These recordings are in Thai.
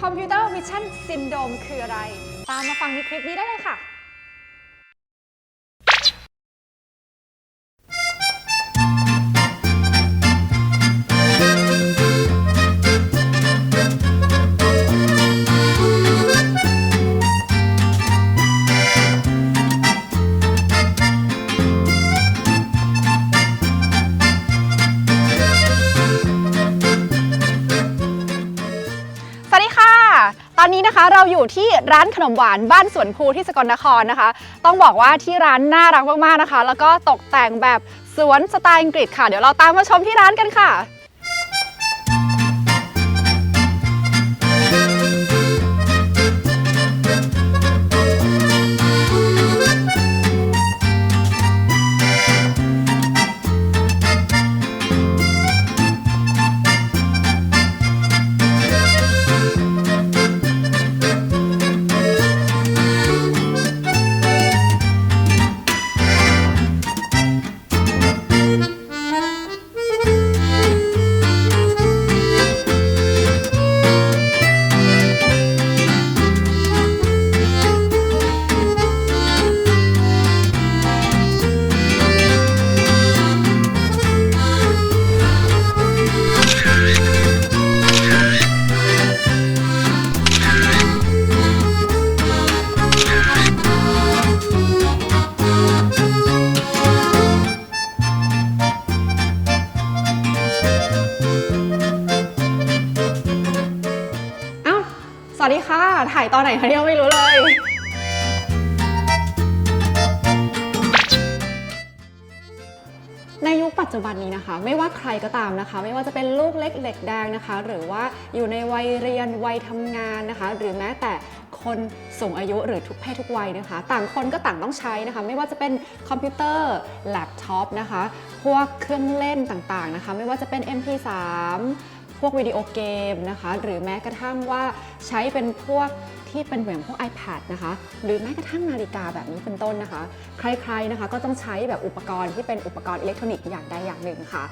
คอมพิวเตอร์วิชั่นซินโดมคืออะไร ตามมาฟังในคลิปนี้ได้เลยค่ะ อยู่ที่ร้านขนมหวานบ้านสวนภูที่สกลนครนะคะ ต้องบอกว่าที่ร้านน่ารักมากๆนะคะ แล้วก็ตกแต่งแบบสวนสไตล์อังกฤษค่ะ เดี๋ยวเราตามมาชมที่ร้านกันค่ะ ไหนคะเนี่ยไม่รู้เลย ในยุคปัจจุบันนี้นะคะ ไม่ว่าใครก็ตามนะคะ ไม่ว่าจะเป็นลูกเล็กเด็กแดงนะคะ หรือว่าอยู่ในวัยเรียนวัยทำงานนะคะ หรือแม้แต่คนสูงอายุหรือทุกเพศทุกวัยนะคะ ต่างคนก็ต่างต้องใช้นะคะ ไม่ว่าจะเป็นคอมพิวเตอร์แล็ปท็อปนะคะ พวกเครื่องเล่นต่างๆนะคะ ไม่ว่าจะเป็น MP3 พวกวิดีโอเกมนะคะ หรือแม้กระทั่งว่าใช้เป็นพวกที่เป็นเหมือนพวก iPad นะคะ หรือแม้กระทั่งนาฬิกาแบบนี้เป็นต้นนะคะ ใครๆนะคะก็ต้องใช้แบบอุปกรณ์ที่เป็นอุปกรณ์อิเล็กทรอนิกส์อย่างใดอย่างหนึ่งค่ะ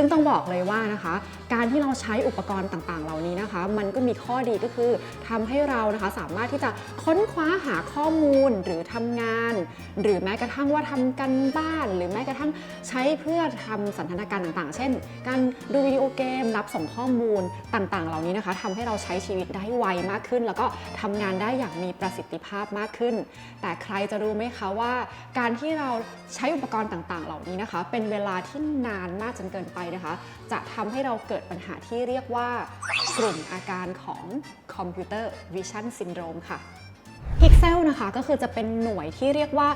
ซึ่งต้องบอกเลยว่านะคะ การที่เราใช้อุปกรณ์ต่างๆ เหล่านี้นะคะ มันก็มีข้อดีก็คือทำให้เรานะคะสามารถที่จะค้นคว้าหาข้อมูลหรือทำงาน หรือแม้กระทั่งว่าทำกันบ้าน หรือแม้กระทั่งใช้เพื่อทำสันทนาการต่างๆ เช่น การดูวิดีโอเกมรับส่งข้อมูลต่างๆ เหล่านี้นะคะทำให้เราใช้ชีวิตได้ไวมากขึ้น แล้วก็ทำงานได้อย่างมีประสิทธิภาพมากขึ้น แต่ใครจะรู้ไหมคะว่า การที่เราใช้อุปกรณ์ต่างๆ เหล่านี้นะคะ เป็นเวลาที่นานมากจนเกินไปนะคะ จะทำให้เราเกิดปัญหาที่เรียกว่ากลุ่มอาการของคอมพิวเตอร์วิชั่นซินโดรมค่ะพิกเซลนะคะก็คือจะเป็นหน่วยที่เรียกว่า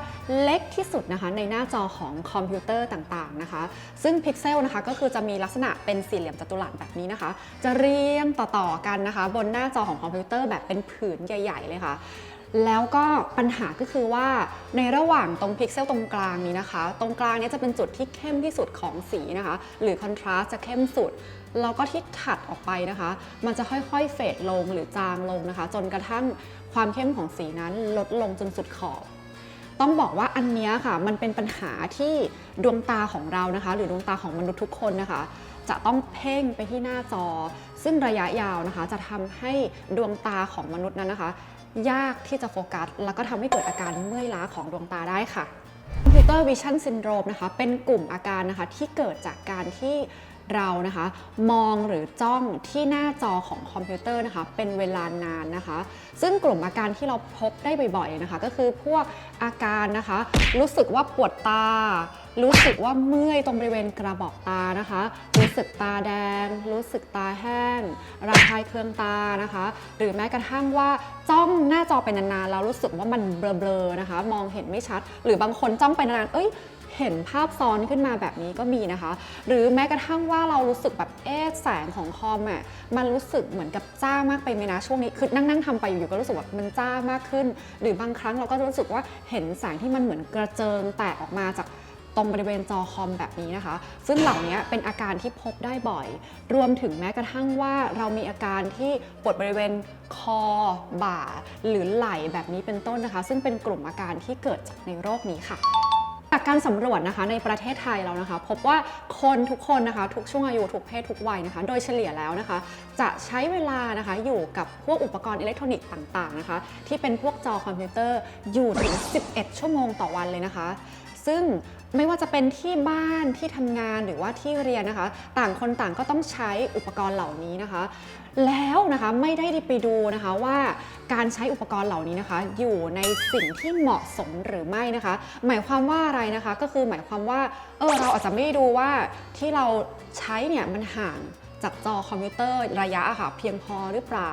เล็กที่สุดนะคะในหน้าจอของคอมพิวเตอร์ต่างๆนะคะ ซึ่งพิกเซลนะคะก็คือจะมีลักษณะเป็นสี่เหลี่ยมจัตุรัสแบบนี้นะคะ จะเรียงต่อๆกันนะคะ บนหน้าจอของคอมพิวเตอร์แบบเป็นผืนใหญ่ ๆ เลยค่ะ แล้วก็ปัญหาก็คือว่าในระหว่างตรงพิกเซลตรงกลางนี้นะคะ ตรงกลางนี้จะเป็นจุดที่เข้มที่สุดของสีนะคะ หรือคอนทราสจะเข้มสุด แล้วก็ที่ถัดออกไปนะคะ มันจะค่อยๆเฟดลงหรือจางลงนะคะ จนกระทั่งความเข้มของสีนั้นลดลงจนสุดขอบ ต้องบอกว่าอันนี้ค่ะ มันเป็นปัญหาที่ดวงตาของเรานะคะ หรือดวงตาของมนุษย์ทุกคนนะคะ จะต้องเพ่งไปที่หน้าจอ ซึ่งระยะยาวนะคะ จะทำให้ดวงตาของมนุษย์นั้นนะคะ ยากที่จะโฟกัส แล้วก็ทำให้เกิดอาการเมื่อยล้าของดวงตาได้ค่ะคอมพิวเตอร์วิชั่นซินโดรมนะคะ เป็นกลุ่มอาการนะคะที่เกิดจากการที่เรานะคะ มองหรือจ้องที่หน้าจอของคอมพิวเตอร์นะคะ เป็นเวลานานนะคะ ซึ่งกลุ่มอาการที่เราพบได้บ่อยๆนะคะ ก็คือพวกอาการนะคะ รู้สึกว่าปวดตา รู้สึกว่าเมื่อยตรงบริเวณกระบอกตานะคะ รู้สึกตาแดง รู้สึกตาแห้งระคายเคืองตานะคะ หรือแม้กระทั่งว่าจ้องหน้าจอไปนานๆแล้วรู้สึกว่ามันเบลอๆนะคะ มองเห็นไม่ชัด หรือบางคนจ้องไปนานๆเอ้ยเห็นภาพซ้อนขึ้นมาแบบนี้ก็มีนะคะ หรือแม้กระทั่งว่าเรารู้สึกแบบเอ๊แสงของคอมอะมันรู้สึกเหมือนกับจ้ามากไปไหมนะช่วงนี้คือนั่งๆทำไปอยู่ๆก็รู้สึกแบบมันจ้ามากขึ้น หรือบางครั้งเราก็รู้สึกว่าเห็นแสงที่มันเหมือนกระเจิงแตกออกมาจาก ตรงบริเวณจอคอมแบบนี้นะคะ ซึ่งเหล่านี้เป็นอาการที่พบได้บ่อย รวมถึงแม้กระทั่งว่าเรามีอาการที่ปวดบริเวณคอ บ่า หรือไหล่แบบนี้เป็นต้นนะคะ ซึ่งเป็นกลุ่มอาการที่เกิดจากในโรคนี้ค่ะจากกการสำรวจนะคะในประเทศไทยเรานะคะ พบว่าคนทุกคนนะคะ ทุกช่วงอายุทุกเพศทุกวัยนะคะ โดยเฉลี่ยแล้วนะคะ จะใช้เวลานะคะอยู่กับพวกอุปกรณ์อิเล็กทรอนิกส์ต่างๆนะคะ ที่เป็นพวกจอคอมพิวเตอร์อยู่ถึง 11 ชั่วโมงต่อวันเลยนะคะ ซึ่งไม่ว่าจะเป็นที่บ้านที่ทำงานหรือว่าที่เรียนนะคะ ต่างคนต่างก็ต้องใช้อุปกรณ์เหล่านี้นะคะ แล้วนะคะไม่ได้ไปดูนะคะว่าการใช้อุปกรณ์เหล่านี้นะคะ อยู่ในสิ่งที่เหมาะสมหรือไม่นะคะ หมายความว่าอะไรนะคะ ก็คือหมายความว่าเออเราอาจจะไม่ได้ดูว่าที่เราใช้เนี่ยมันห่าง จากจอคอมพิวเตอร์ระยะอะค่ะ เพียงพอหรือเปล่า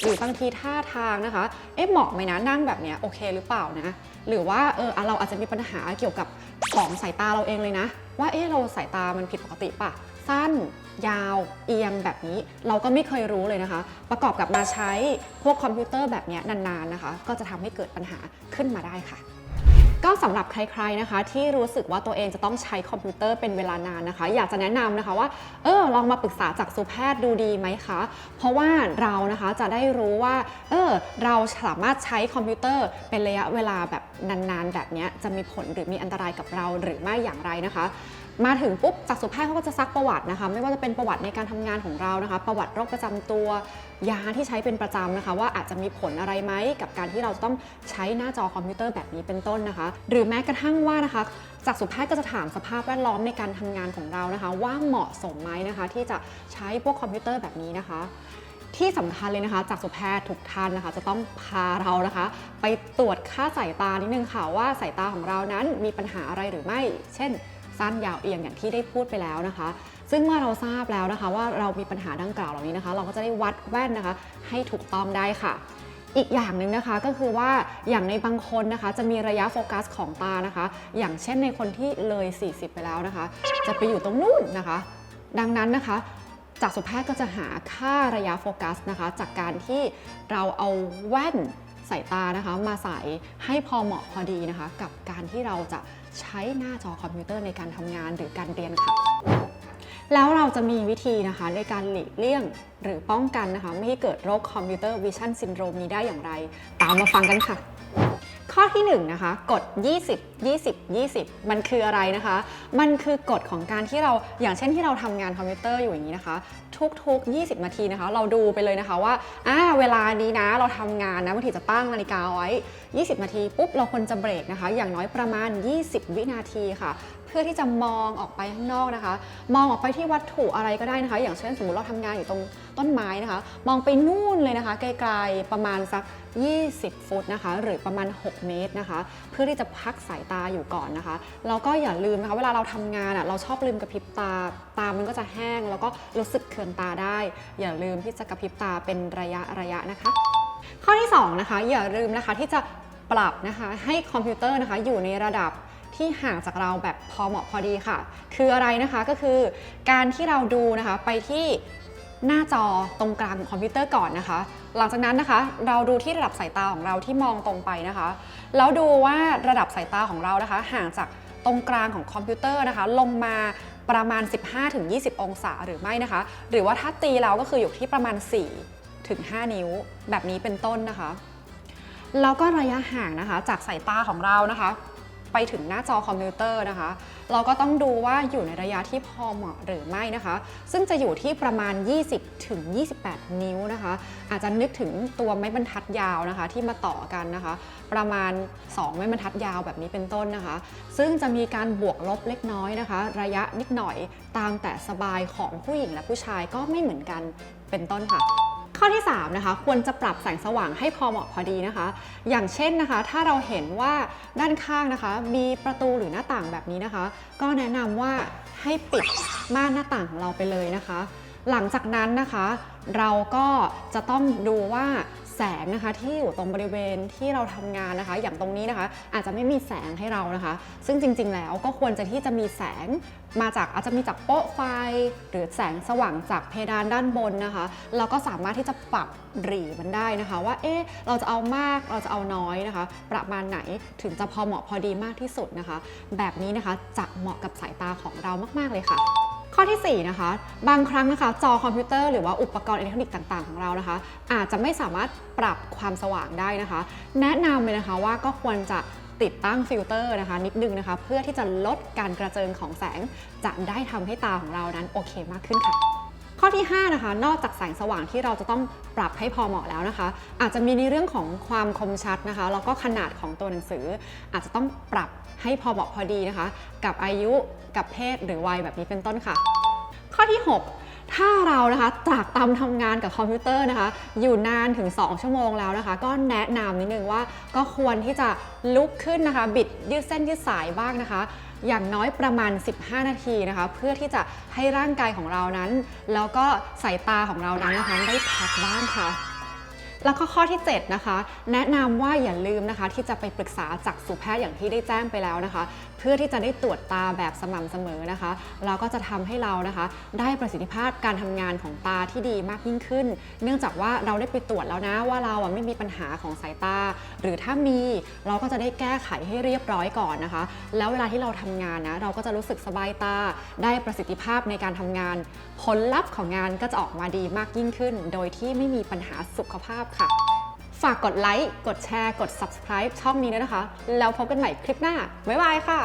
หรือบางทีท่าทางนะคะ เอ๊ะเหมาะไหมนะนั่งแบบเนี้ยโอเคหรือเปล่านะ หรือว่าเออเราอาจจะมีปัญหาเกี่ยวกับของสายตาเราเองเลยนะ ว่าเอ๊ะเราสายตามันผิดปกติปะสั้นยาวเอียงแบบนี้เราก็ไม่เคยรู้เลยนะคะ ประกอบกับมาใช้พวกคอมพิวเตอร์แบบเนี้ยนานๆนะคะ ก็จะทำให้เกิดปัญหาขึ้นมาได้ค่ะ ก็สำหรับใครๆนะคะ ที่รู้สึกว่าตัวเองจะต้องใช้คอมพิวเตอร์เป็นเวลานานนะคะ อยากจะแนะนำนะคะว่าเออลองมาปรึกษาจากสุแพทย์ดูดีไหมคะ เพราะว่าเรานะคะจะได้รู้ว่าเออเราสามารถใช้คอมพิวเตอร์เป็นระยะเวลาแบบนานๆ แบบนี้จะมีผลหรือมีอันตรายกับเราหรือไม่อย่างไรนะคะ มาถึงปุ๊บจากสุแพทย์เขาก็จะซักประวัตินะคะ ไม่ว่าจะเป็นประวัติในการทำงานของเรานะคะ ประวัติโรคประจำตัวยาที่ใช้เป็นประจำนะคะ ว่าอาจจะมีผลอะไรไหมกับการที่เราจะต้องใช้หน้าจอคอมพิวเตอร์แบบนี้เป็นต้นนะคะ หรือแม้กระทั่งว่านะคะจากสุแพทย์ก็จะถามสภาพแวดล้อมในการทำงานของเรานะคะ ว่าเหมาะสมไหมนะคะ ที่จะใช้พวกคอมพิวเตอร์แบบนี้นะคะที่สำคัญเลยนะคะ จากสุแพทย์ทุกท่านนะคะ จะต้องพาเรานะคะ ไปตรวจค่าสายตานิดนึงค่ะว่าสายตาของเรานั้นมีปัญหาอะไรหรือไม่ เช่น สั้นยาวเอียงอย่างที่ได้พูดไปแล้วนะคะ ซึ่งเมื่อเราทราบแล้วนะคะ ว่าเรามีปัญหาดังกล่าวเหล่านี้นะคะ เราก็จะได้วัดแว่นนะคะ ให้ถูกต้องได้ค่ะ อีกอย่างหนึ่งนะคะก็คือว่าอย่างในบางคนนะคะ จะมีระยะโฟกัสของตานะคะ อย่างเช่นในคนที่เลย 40 ไปแล้วนะคะ จะไปอยู่ตรงนู่นนะคะ ดังนั้นนะคะจากสุแพทย์ก็จะหาค่าระยะโฟกัสนะคะ จากการที่เราเอาแว่นสายตานะคะ มาใส่ให้พอเหมาะพอดีนะคะ กับการที่เราจะ ใช้หน้าจอคอมพิวเตอร์ในการทำงานหรือการเรียนค่ะ แล้วเราจะมีวิธีนะคะในการหลีกเลี่ยงหรือป้องกันนะคะ ไม่ให้เกิดโรคคอมพิวเตอร์วิชั่นซินโดรมนี้ได้อย่างไร ตามมาฟังกันค่ะข้อที่1นะคะกฎ20 20 20 มันคืออะไรนะคะ มันคือกฎของการที่เราอย่างเช่นที่เราทำงานคอมพิวเตอร์อยู่อย่างนี้นะคะทุกๆ 20 นาทีนะคะ เราดูไปเลยนะคะว่าอ่าเวลานี้นะเราทำงานนะบางทีจะตั้งนาฬิกาไว้ 20 นาทีปุ๊บเราควรจะเบรกนะคะ อย่างน้อยประมาณ 20 วินาทีค่ะ เพื่อที่จะมองออกไปข้างนอกนะคะ มองออกไปที่วัตถุอะไรก็ได้นะคะ อย่างเช่นสมมติเราทำงานอยู่ตรงต้นไม้นะคะ มองไปนู่นเลยนะคะไกลๆประมาณสัก 20 ฟุตนะคะ หรือประมาณ 6 เมตรนะคะ เพื่อที่จะพักสายตาอยู่ก่อนนะคะแล้วก็อย่าลืมนะคะ เวลาเราทำงานอะเราชอบลืมกระพริบตาตามันก็จะแห้ง แล้วก็รู้สึกเคืองตาได้ อย่าลืมที่จะกระพริบตาเป็นระยะระยะนะคะ ข้อที่2นะคะอย่าลืมนะคะที่จะปรับนะคะให้คอมพิวเตอร์นะคะอยู่ในระดับที่ห่างจากเราแบบพอเหมาะพอดีค่ะ คืออะไรนะคะก็คือการที่เราดูนะคะไปที่หน้าจอตรงกลางของคอมพิวเตอร์ก่อนนะคะ หลังจากนั้นนะคะ เราดูที่ระดับสายตาของเราที่มองตรงไปนะคะ แล้วดูว่าระดับสายตาของเรานะคะ ห่างจากตรงกลางของคอมพิวเตอร์นะคะ ลงมา ประมาณ 15-20 องศาหรือไม่นะคะ หรือว่าถ้าตีเราก็คืออยู่ที่ประมาณ4ถึง5นิ้ว แบบนี้เป็นต้นนะคะ แล้วก็ระยะห่างนะคะ จากสายตาของเรานะคะ ไปถึงหน้าจอคอมพิวเตอร์นะคะ เราก็ต้องดูว่าอยู่ในระยะที่พอเหมาะหรือไม่นะคะ ซึ่งจะอยู่ที่ประมาณ 20ถึง28 นิ้วนะคะ อาจจะนึกถึงตัวไม้บรรทัดยาวนะคะ ที่มาต่อกันนะคะ ประมาณ 2 ไม้บรรทัดยาวแบบนี้เป็นต้นนะคะ ซึ่งจะมีการบวกลบเล็กน้อยนะคะ ระยะนิดหน่อยตามแต่สบายของผู้หญิงและผู้ชายก็ไม่เหมือนกันเป็นต้นค่ะ ข้อที่3นะคะควรจะปรับแสงสว่างให้พอเหมาะพอดีนะคะ อย่างเช่นนะคะ ถ้าเราเห็นว่าด้านข้างนะคะ มีประตูหรือหน้าต่างแบบนี้นะคะ ก็แนะนำว่าให้ปิดม่านหน้าต่างของเราไปเลยนะคะ หลังจากนั้นนะคะ เราก็จะต้องดูว่า แสงนะคะที่อยู่ตรงบริเวณที่เราทำงานนะคะ อย่างตรงนี้นะคะ อาจจะไม่มีแสงให้เรานะคะ ซึ่งจริง ๆ แล้วก็ควรจะที่จะมีแสงมาจากอาจจะมีจากโป๊ะไฟ หรือแสงสว่างจากเพดานด้านบนนะคะเราก็สามารถที่จะปรับหรี่มันได้นะคะ ว่าเอ๊ะเราจะเอามากเราจะเอาน้อยนะคะ ประมาณไหนถึงจะพอเหมาะพอดีมากที่สุดนะคะ แบบนี้นะคะจะเหมาะกับสายตาของเรามาก ๆ เลยค่ะ ข้อที่ 4 นะคะ บางครั้งนะคะ จอคอมพิวเตอร์หรือว่าอุปกรณ์อิเล็กทรอนิกส์ต่าง ๆ ของเรานะคะ อาจจะไม่สามารถปรับความสว่างได้นะคะ แนะนำเลยนะคะว่าก็ควรจะติดตั้งฟิลเตอร์นะคะ นิดนึงนะคะ เพื่อที่จะลดการกระเจิงของแสง จะได้ทำให้ตาของเรานั้นโอเคมากขึ้นค่ะ ข้อที่ 5 นะคะ นอกจากแสงสว่างที่เราจะต้องปรับให้พอเหมาะแล้วนะคะ อาจจะมีในเรื่องของความคมชัดนะคะแล้วก็ขนาดของตัวหนังสือ อาจจะต้องปรับให้พอเหมาะพอดีนะคะ กับอายุกับเพศหรือวัยแบบนี้เป็นต้นค่ะ ข้อที่ 6ถ้าเรานะคะตรากตำทำงานกับคอมพิวเตอร์นะคะ อยู่นานถึง 2 ชั่วโมงแล้วนะคะ ก็แนะนำนิดนึงว่าก็ควรที่จะลุกขึ้นนะคะ บิดยืดเส้นยืดสายบ้างนะคะ อย่างน้อยประมาณ 15 นาทีนะคะ เพื่อที่จะให้ร่างกายของเรานั้น แล้วก็สายตาของเรานั้นนะคะได้พักบ้างค่ะ แล้วก็ข้อที่ 7 นะคะ แนะนำว่าอย่าลืมนะคะ ที่จะไปปรึกษาจักษุแพทย์อย่างที่ได้แจ้งไปแล้วนะคะ เพื่อที่จะได้ตรวจตาแบบสม่ำเสมอนะคะเราก็จะทำให้เรานะคะ ได้ประสิทธิภาพการทำงานของตาที่ดีมากยิ่งขึ้น เนื่องจากว่าเราได้ไปตรวจแล้วนะว่าเราไม่มีปัญหาของสายตา หรือถ้ามีเราก็จะได้แก้ไขให้เรียบร้อยก่อนนะคะ แล้วเวลาที่เราทำงานนะเราก็จะรู้สึกสบายตา ได้ประสิทธิภาพในการทำงาน ผลลัพธ์ของงานก็จะออกมาดีมากยิ่งขึ้น โดยที่ไม่มีปัญหาสุขภาพค่ะ ฝากกดไลค์ กดแชร์ กด subscribe ช่องนี้ด้วยนะคะ แล้วพบกันใหม่คลิปหน้า บ๊ายบายค่ะ